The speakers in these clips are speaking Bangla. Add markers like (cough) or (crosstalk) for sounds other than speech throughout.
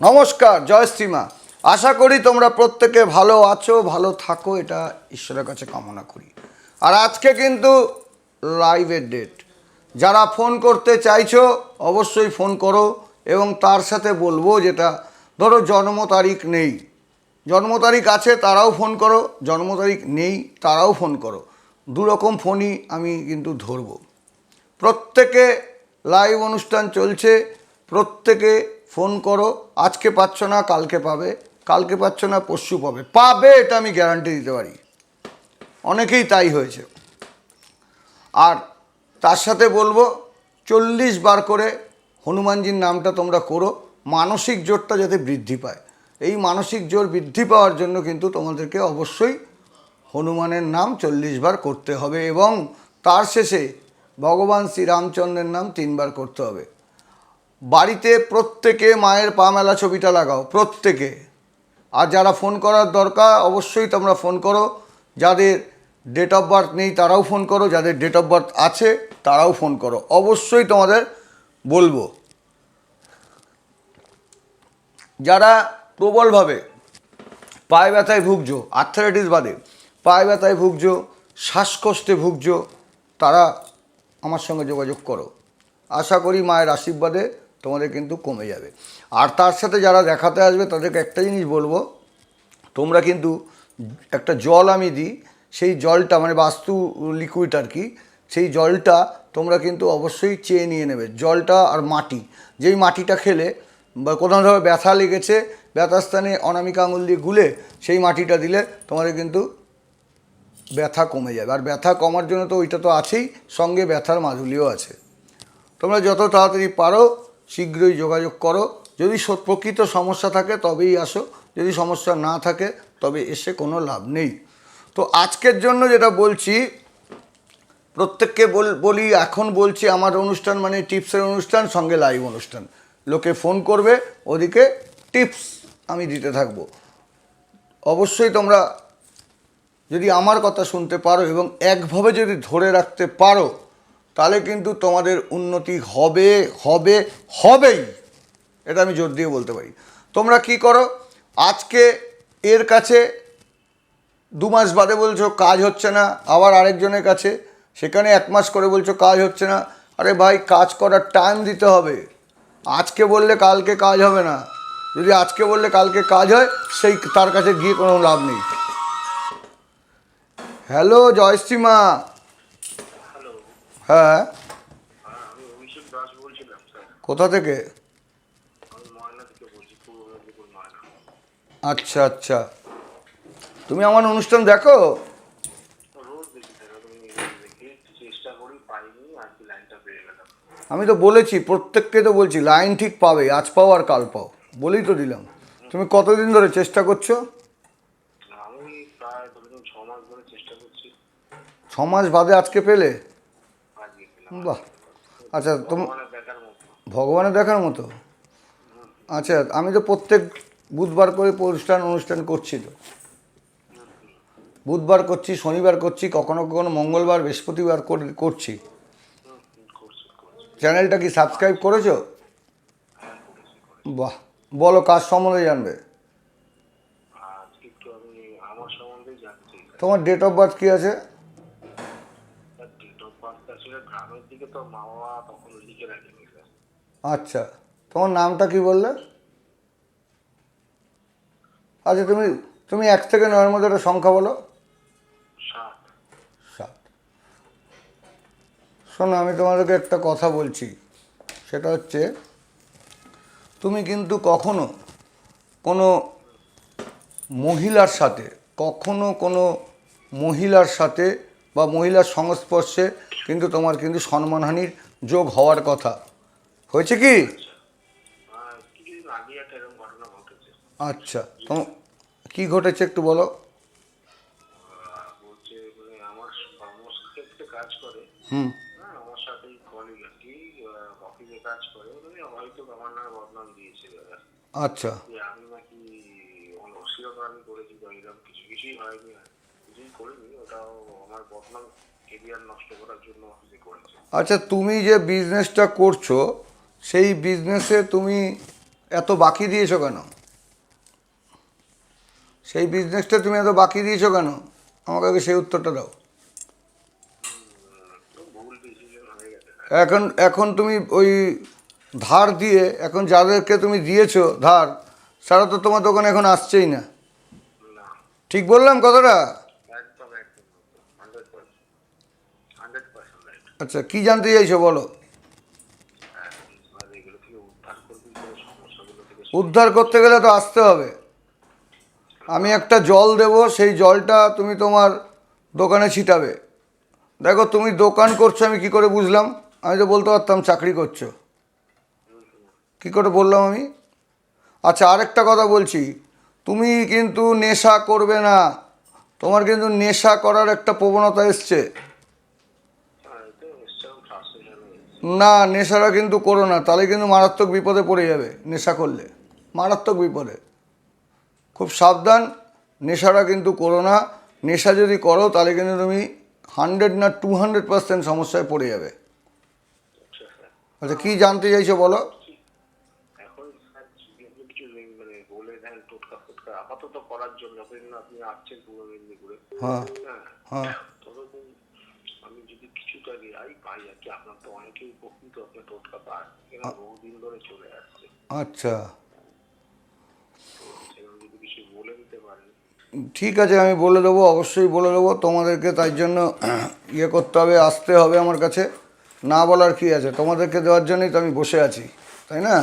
নমস্কার, জয় শ্রীমা। আশা করি তোমরা প্রত্যেকে ভালো আছো, ভালো থাকো, এটা ঈশ্বরের কাছে কামনা করি। আর আজকে কিন্তু লাইভের ডেট যারা ফোন করতে চাইছো, অবশ্যই ফোন করো এবং তার সাথে বলব যেটা, ধরো জন্ম তারিখ নেই। জন্ম তারিখ আছে, তারাও ফোন করো। জন্ম তারিখ নেই, তারাও ফোন করো। দু রকম ফোনই আমি কিন্তু ধরবো। প্রত্যেকে লাইভ অনুষ্ঠান চলছে, প্রত্যেকে ফোন করো, আজকে পাচ্ছ না, কালকে পাবে। কালকে পাচ্ছ না, পরশু পাবে। পাবে এটা আমি গ্যারান্টি দিতে পারি। অনেকেই তাই হয়েছে। আর তার সাথে বলব, চল্লিশ বার করে হনুমানজির নামটা তোমরা করো। মানসিক জোরটা যাতে বৃদ্ধি পায়। এই মানসিক জোর বৃদ্ধি পাওয়ার জন্য কিন্তু তোমাদেরকে অবশ্যই হনুমানের নাম চল্লিশ বার করতে হবে এবং তার শেষে ভগবান শ্রীরামচন্দ্রের নাম তিনবার করতে হবে। বাড়িতে প্রত্যেকে মায়ের পা মেলা ছবিটা লাগাও, প্রত্যেকে। আর যারা ফোন করার দরকার, অবশ্যই তোমরা ফোন করো। যাদের ডেট অফ বার্থ নেই, তারাও ফোন করো। যাদের ডেট অফ বার্থ আছে, তারাও ফোন করো। অবশ্যই তোমাদের বলব। যারা প্রবলভাবে পায়ে ব্যথায় ভুগছো আর্থারাইটিস বাদে, পায়ে ব্যথায় ভুগছো, শ্বাসকষ্টে ভুগছো, তারা আমার সঙ্গে যোগাযোগ করো। আশা করি মায়ের আশীর্বাদে তোমাদের কিন্তু কমে যাবে। আর তার সাথে যারা দেখাতে আসবে, তাদেরকে একটা জিনিস বলব, তোমরা কিন্তু একটা জল আমি দিই, সেই জলটা মানে বাস্তু লিকুইড আর কি, সেই জলটা তোমরা কিন্তু অবশ্যই চেয়ে নিয়ে নেবে। জলটা আর মাটি, যেই মাটিটা খেলে বা কোথাও ধরো ব্যথা লেগেছে ব্যথার স্থানে অনামিকা আঙুল দিয়ে গুলে সেই মাটিটা দিলে তোমাদের কিন্তু ব্যথা কমে যাবে। আর ব্যথা কমার জন্য তো ওইটা তো আছেই, সঙ্গে ব্যথার মাধুলিও আছে। তোমরা যত তাড়াতাড়ি পারো শীঘ্রই যোগাযোগ করো। যদি প্রকৃত সমস্যা থাকে তবেই আসো। যদি সমস্যা না থাকে তবে এসে কোনো লাভ নেই। তো আজকের জন্য যেটা বলছি, প্রত্যেককে বল এখন বলছি আমার অনুষ্ঠান মানে টিপসের অনুষ্ঠান, সঙ্গে লাইভ অনুষ্ঠান। লোকে ফোন করবে, ওদিকে টিপস আমি দিতে থাকব। অবশ্যই তোমরা যদি আমার কথা শুনতে পারো এবং একভাবে যদি ধরে রাখতে পারো তাহলে কিন্তু তোমাদের উন্নতি হবে হবে, হবেই। এটা আমি জোর দিয়ে বলতে পারি। তোমরা কি করো? আজকে এর কাছে দু মাস বাদে বলছো কাজ হচ্ছে না, আবার আরেকজনের কাছে। সেখানে এক মাস করে বলছো কাজ হচ্ছে না। আরে ভাই, কাজ করার টাইম দিতে হবে। আজকে বললে কালকে কাজ হবে না। যদি আজকে বললে কালকে কাজ হয়, সেই তার কাছে গিয়ে কোনো লাভ নেই। হ্যালো জয়শ্রীমা হ্যাঁ। কোথা থেকে? আচ্ছা আচ্ছা। তুমি আমার অনুষ্ঠান দেখো? আমি তো বলেছি প্রত্যেককে তো বলছি লাইন ঠিক পাবে আজ পাও আর কাল পাও। বলেই তো দিলাম। তুমি কতদিন ধরে চেষ্টা করছ? ছ মাস ধরে চেষ্টা করছি। ছ মাস বাদে আজকে পেলে? বাহ। আচ্ছা তোম ভগবানের দেখার মতো? আচ্ছা আমি তো প্রত্যেক বুধবার করে অনুষ্ঠান অনুষ্ঠান করছি তো। বুধবার করছি শনিবার করছি কখনো কখনো মঙ্গলবার বৃহস্পতিবার করে- করছি। চ্যানেলটা কি সাবস্ক্রাইব করেছ? বাহ বলো কাজ সম্বন্ধে জানবে? তোমার ডেট অফ বার্থ কী আছে স্যার ডেট অফ বার্থ আসলে গ্রামের দিকে তো মা বাবা তখন লিখে রাখেনি স্যার আচ্ছা তোমার নামটা কি বললে? আচ্ছা তুমি তুমি এক থেকে নয়ের মধ্যে একটা সংখ্যা বলো। সাত। সাত। শোনো আমি তোমাদেরকে একটা কথা বলছি। সেটা হচ্ছে তুমি কিন্তু কখনো কোনো মহিলার সাথে কখনো কোনো মহিলার সাথে বা মহিলার সংস্পর্শে কিন্তু তোমার কিন্তু সম্মানহানির যোগ হওয়ার কথা। হয়েছে কি? আচ্ছা তো কি ঘটেছে একটু বলো? হুম। আচ্ছা। আমি নাকি করেছি এরকম কিছু কিছুই হয়নি আচ্ছা তুমি যে বিজনেসটা করছ, সেই বিজনেসে তুমি এত বাকি দিয়েছ কেন? সেই বিজনেসটা তুমি এত বাকি দিয়েছ কেন? আমাকে আগে সেই উত্তরটা দাও। এখন এখন তুমি ওই ধার দিয়ে, এখন যাদেরকে তুমি দিয়েছ ধার তারা তো তোমার দোকানে এখন আসছেই না। ঠিক বললাম কথাটা একদম একদম hundred percent hundred percent right আচ্ছা কি জানতে চাইছো বলো? উদ্ধার করতে গেলে তো আসতে হবে। আমি একটা জল দেব, সেই জলটা তুমি তোমার দোকানে ছিটাবে। দেখো, তুমি দোকান করছ, আমি কি করে বুঝলাম? আমি তো বলতে পারতাম চাকরি করছ। কি করে বললাম আমি? আচ্ছা আরেকটা কথা বলছি। তুমি কিন্তু নেশা করবে না। তোমার কিন্তু নেশা করার একটা প্রবণতা এসছে হ্যাঁ তো নিশ্চয়ই ফ্রাস্ট্রেশন না নেশাটা কিন্তু করো না তাহলে কিন্তু মারাত্মক বিপদে পড়ে যাবে নেশা করলে মারাত্মক বিপদে। খুব সাবধান নেশাটা কিন্তু করো না নেশা যদি করো তাহলে কিন্তু তুমি হান্ড্রেড না টু হান্ড্রেড পার্সেন্ট সমস্যায় পড়ে যাবে। আচ্ছা কী জানতে চাইছো বলো? মানে হ্যাঁ হ্যাঁ। হ্যাঁ। রেহাই পাই আর কি আপনার তো অনেকেই উপকৃত আপনার টোটকা পান। এরা বহুদিন ধরে চলে আসছে। আচ্ছা। যদি কিছু বলে দিতে পারেন। ঠিক আছে আমি বলে দেবো অবশ্যই বলে দেবো। তোমাদেরকে তাই জন্য (clears throat) ইয়ে করতে হবে আসতে হবে আমার কাছে। না বলার কি আছে? তোমাদেরকে দেওয়ার জন্যই তো আমি বসে আছি তাই না?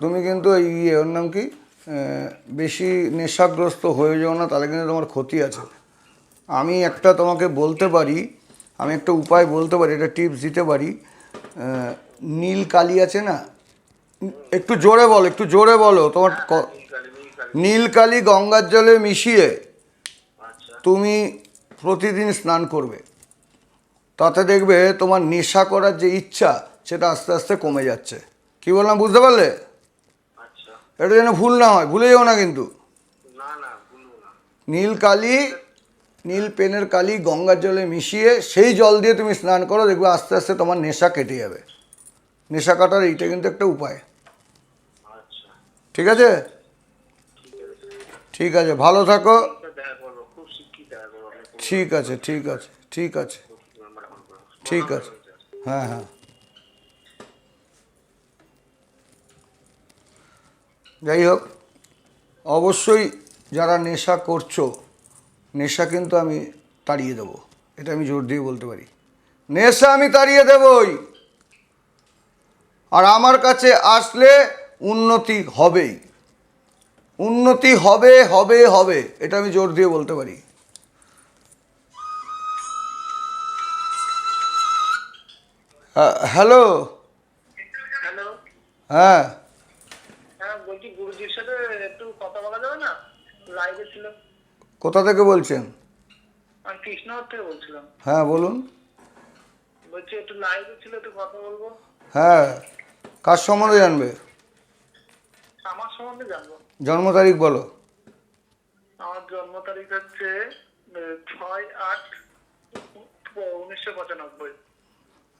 তুমি কিন্তু এই ইয়ে ওর নাম কি? বেশি নেশাগ্রস্ত হয়ে যাও না তাহলে কিন্তু তোমার ক্ষতি আছে। আমি একটা তোমাকে বলতে পারি আমি একটা উপায় বলতে পারি একটা টিপস দিতে পারি। নীল কালি আছে না? একটু জোরে বলো একটু জোরে বলো তোমার নীল কালি গঙ্গার জলে মিশিয়ে আচ্ছা। তুমি প্রতিদিন স্নান করবে। তাতে দেখবে তোমার নেশা করার যে ইচ্ছা সেটা আস্তে আস্তে কমে যাচ্ছে। কি বললাম বুঝতে পারলে? আচ্ছা। এটা যেন ভুল না হয় ভুলে যাও না কিন্তু। নীল কালি নীল পেনের কালি গঙ্গার জলে মিশিয়ে সেই জল দিয়ে তুমি স্নান করো দেখবে আস্তে আস্তে তোমার নেশা কেটে যাবে। নেশা কাটার এইটা কিন্তু একটা উপায়। আচ্ছা। ঠিক আছে? ঠিক আছে ভালো থাকো। ঠিক আছে ঠিক আছে ঠিক আছে। ঠিক আছে। হ্যাঁ হ্যাঁ। যাই হোক অবশ্যই যারা নেশা করছ নেশা কিন্তু আমি তাড়িয়ে দেবো। এটা আমি জোর দিয়ে বলতে পারি। নেশা আমি তাড়িয়ে দেবই। আর আমার কাছে আসলে উন্নতি হবেই। উন্নতি হবে হবে হবে এটা আমি জোর দিয়ে বলতে পারি। হ্যাঁ, হ্যালো? হ্যালো? হ্যাঁ। হ্যাঁ বলছি গুরুজির সাথে একটু কথা বলা যাবে না? লাইভে ছিল কোথা থেকে বলছেন? আমি কৃষ্ণনগর থেকে বলছিলাম। হ্যাঁ বলুন। বলছি একটু লাইভে ছিল একটু কথা বলব? হ্যাঁ কার সম্বন্ধে জানবে? আমার সম্বন্ধে জানব। জন্ম তারিখ বলো। আমার জন্ম তারিখ হচ্ছে ছয় আট উনিশশো পঁচানব্বই।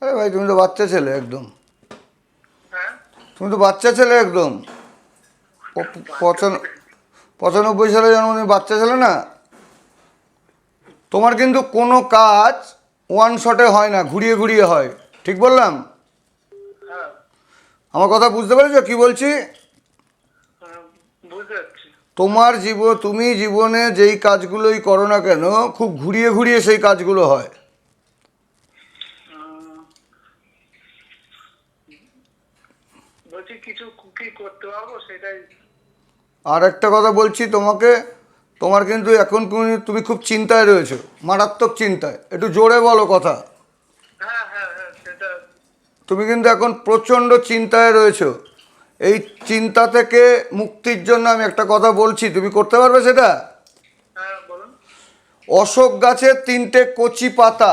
আরে ভাই তুমি তো বাচ্চা ছেলে একদম। হ্যাঁ? তুমি তো বাচ্চা ছেলে একদম। পঁচান- পঁচানব্বই সালে জন্মদিন বাচ্চা ছেলে না? তোমার কিন্তু কোনো কাজ ওয়ান শটে হয় না ঘুরিয়ে ঘুরিয়ে হয়। ঠিক বললাম? হ্যাঁ আমার কথা বুঝতে পেরেছ? কি বলছি? পারছি। তোমার জীব তুমি জীবনে যেই কাজগুলোই করো না কেন খুব ঘুরিয়ে ঘুরিয়ে সেই কাজগুলো হয়। কিছু কি করতে পারব সেটাই আর একটা কথা বলছি তোমাকে তোমার কিন্তু এখন তুমি খুব চিন্তায় রয়েছো মারাত্মক চিন্তায়। একটু জোরে বলো কথা। হ্যাঁ হ্যাঁ হ্যাঁ তুমি কিন্তু এখন প্রচণ্ড চিন্তায় রয়েছো। এই চিন্তা থেকে মুক্তির জন্য আমি একটা কথা বলছি তুমি করতে পারবে সেটা? অশোক গাছের তিনটে কচি পাতা।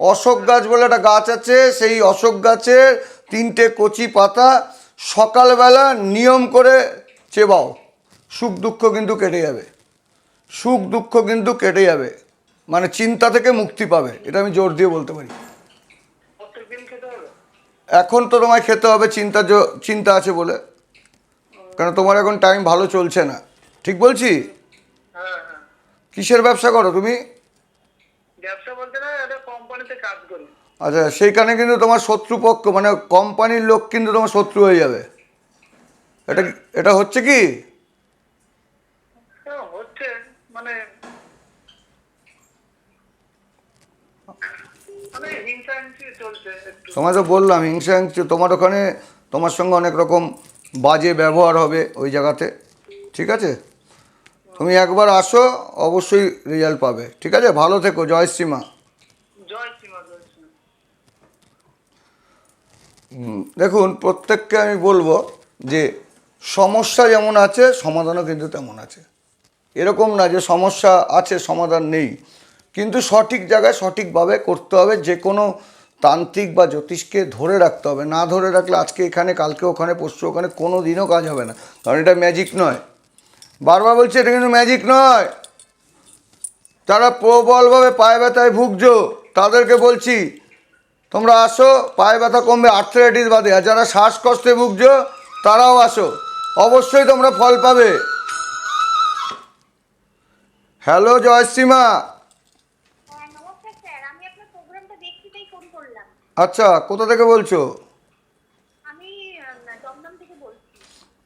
অশোক গাছ বলে একটা গাছ আছে সেই অশোক গাছের তিনটে কচি পাতা। সকালবেলা নিয়ম করে চেবাও। সুখ দুঃখ কিন্তু কেটে যাবে। সুখ দুঃখ কিন্তু কেটে যাবে। মানে চিন্তা থেকে মুক্তি পাবে। এটা আমি জোর দিয়ে বলতে পারি। এখন তো তোমায় খেতে হবে, চিন্তা চিন্তা আছে বলে। কারণ তোমার এখন টাইম ভালো চলছে না। ঠিক বলছি? কিসের ব্যবসা করো তুমি? আচ্ছা সেইখানে কিন্তু তোমার শত্রুপক্ষ মানে কোম্পানির লোক কিন্তু তোমার শত্রু হয়ে যাবে। এটা এটা হচ্ছে কি? হ্যাঁ, মানে মানে তোমায় তো বললাম হিংসা হিংসা। তোমার ওখানে তোমার সঙ্গে অনেক রকম বাজে ব্যবহার হবে ওই জায়গাতে। ঠিক আছে? তুমি একবার আসো অবশ্যই রেজাল্ট পাবে। ঠিক আছে? ভালো থেকো। জয় সীমা দেখুন প্রত্যেককে আমি বলব যে সমস্যা যেমন আছে, সমাধানও কিন্তু তেমন আছে। এরকম না যে সমস্যা আছে, সমাধান নেই। কিন্তু সঠিক জায়গায় সঠিকভাবে করতে হবে, যে কোনো তান্ত্রিক বা জ্যোতিষকে ধরে রাখতে হবে। না ধরে রাখলে আজকে এখানে, কালকে ওখানে, পরশু ওখানে কোনো দিনও কাজ হবে না। কারণ এটা ম্যাজিক নয়। বারবার বলছে, এটা কিন্তু ম্যাজিক নয়। তারা প্রবলভাবে পায়ে ব্যথায় ভুগছো, তাদেরকে বলছি, তোমরা আসো, পায়ে ব্যথা কমবে আর্থ্রাইটিস বাদে। আর যারা শ্বাসকষ্টে ভুগছো, তারাও আসো। অবশ্যই তোমরা ফল পাবে। হ্যালো জয়শ্রীমা। হ্যাঁ আচ্ছা কোথা থেকে বলছো?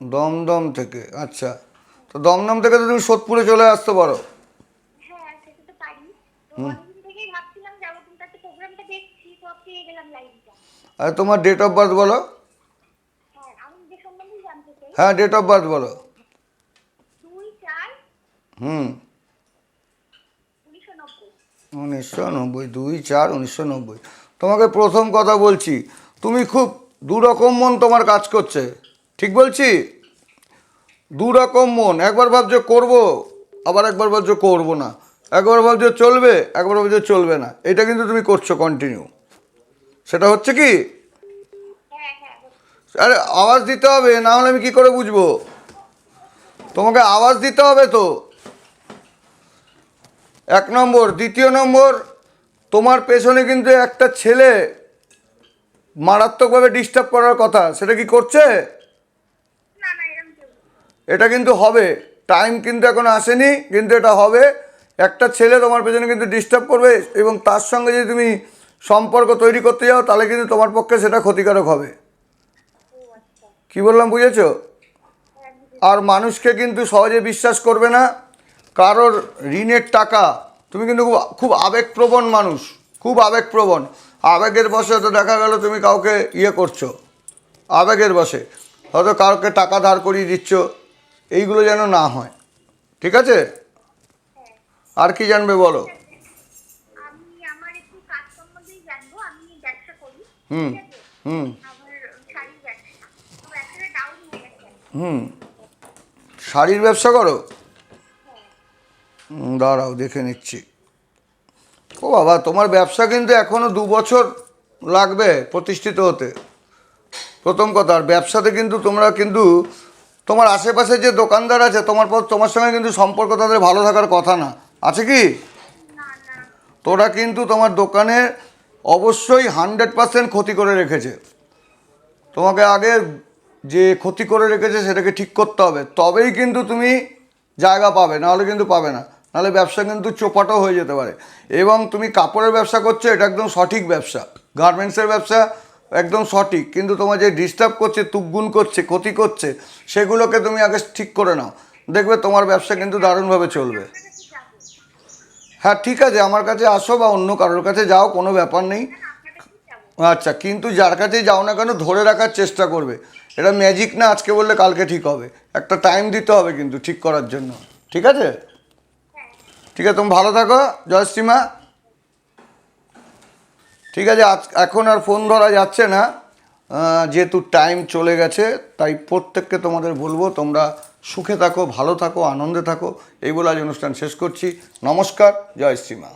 দমদম থেকে আচ্ছা। তো দমদম থেকে তো তুমি সোদপুরে চলে আসতে পারো। হ্যাঁ আর তোমার ডেট অফ বার্থ বলো হ্যাঁ আমি যে সম্বন্ধে জানতে চাই হ্যাঁ ডেট অফ বার্থ বলো। হুম। উনিশশো নব্বই। দুই চার উনিশশো নব্বই। তোমাকে প্রথম কথা বলছি তুমি খুব দুরকম মন তোমার কাজ করছে। ঠিক বলছি? দুরকম মন একবার ভাবছ করব আবার একবার ভাবছ করব না। একবার ভাবছ চলবে একবার ভাবছ চলবে না। এটা কিন্তু তুমি করছ কন্টিনিউ সেটা হচ্ছে কি? আরে আওয়াজ দিতে হবে না হলে আমি কি করে বুঝব? তোমাকে আওয়াজ দিতে হবে তো। এক নম্বর। দ্বিতীয় নম্বর তোমার পেছনে কিন্তু একটা ছেলে মারাত্মকভাবে ডিস্টার্ব করার কথা। সেটা কি করছে। এটা কিন্তু হবে। টাইম কিন্তু এখন আসেনি কিন্তু এটা হবে। একটা ছেলে তোমার পেছনে কিন্তু ডিস্টার্ব করবে এবং তার সঙ্গে যদি তুমি সম্পর্ক তৈরি করতে যাও তাহলে কিন্তু তোমার পক্ষে সেটা ক্ষতিকারক হবে। কি বললাম বুঝেছ? আর মানুষকে কিন্তু সহজে বিশ্বাস করবে না। কারোর ঋণের টাকা তুমি কিন্তু খুব খুব আবেগপ্রবণ মানুষ খুব আবেগপ্রবণ। আবেগের বসে তো দেখা গেল তুমি কাউকে ইয়ে করছ আবেগের বসে হয়তো কাউকে টাকা ধার করিয়ে দিচ্ছ এইগুলো যেন না হয়। ঠিক আছে? আর কি জানবে বলো? হুম আমার একটু কাজ সম্বন্ধেই জানব আমি ব্যবসা করি হুম ঠিক আছে হুম আমার শাড়ির ব্যবসা তো ব্যবসাটা ডাউন হয়ে গেছে হুম। শাড়ির ব্যবসা করো? দাঁড়াও দেখে নিচ্ছি। ও বাবা তোমার ব্যবসা কিন্তু এখনও দু বছর লাগবে প্রতিষ্ঠিত হতে। প্রথম কথা আর ব্যবসাতে কিন্তু তোমরা কিন্তু তোমার আশেপাশে যে দোকানদার আছে তোমার পর তোমার সঙ্গে কিন্তু সম্পর্ক তাদের ভালো থাকার কথা না। আছে কি? তোরা কিন্তু তোমার দোকানে অবশ্যই হান্ড্রেড পার্সেন্ট ক্ষতি করে রেখেছে। তোমাকে আগে যে ক্ষতি করে রেখেছে সেটাকে ঠিক করতে হবে। তবেই কিন্তু তুমি জায়গা পাবে, নাহলে কিন্তু পাবে না। নাহলে ব্যবসা কিন্তু চোপাটও হয়ে যেতে পারে। এবং তুমি কাপড়ের ব্যবসা করছ, এটা একদম সঠিক ব্যবসা। গার্মেন্টসের ব্যবসা একদম সঠিক। কিন্তু তোমার যে ডিস্টার্ব করছে, তুকগুন করছে, ক্ষতি করছে, সেগুলোকে তুমি আগে ঠিক করে নাও। দেখবে তোমার ব্যবসা কিন্তু দারুণভাবে চলবে। কাছে হ্যাঁ ঠিক আছে, আমার কাছে আসো বা অন্য কারোর কাছে যাও, কোনো ব্যাপার নেই। আচ্ছা কিন্তু যার কাছেই যাও না কেন, ধরে রাখার চেষ্টা করবে। এটা ম্যাজিক না, আজকে বললে কালকে ঠিক হবে। একটা টাইম দিতে হবে কিন্তু ঠিক করার জন্য। ঠিক আছে? ঠিক আছে, তুমি ভালো থাকো, জয়শ্রীমা। ঠিক আছে, আজ, এখন আর ফোন ধরা যাচ্ছে না। যেহেতু টাইম চলে গেছে, তাই প্রত্যেককে তোমাদের বলব, তোমরা সুখে থাকো, ভালো থাকো, আনন্দে থাকো। এই বলে আজ অনুষ্ঠান শেষ করছি। নমস্কার, জয়শ্রীমা।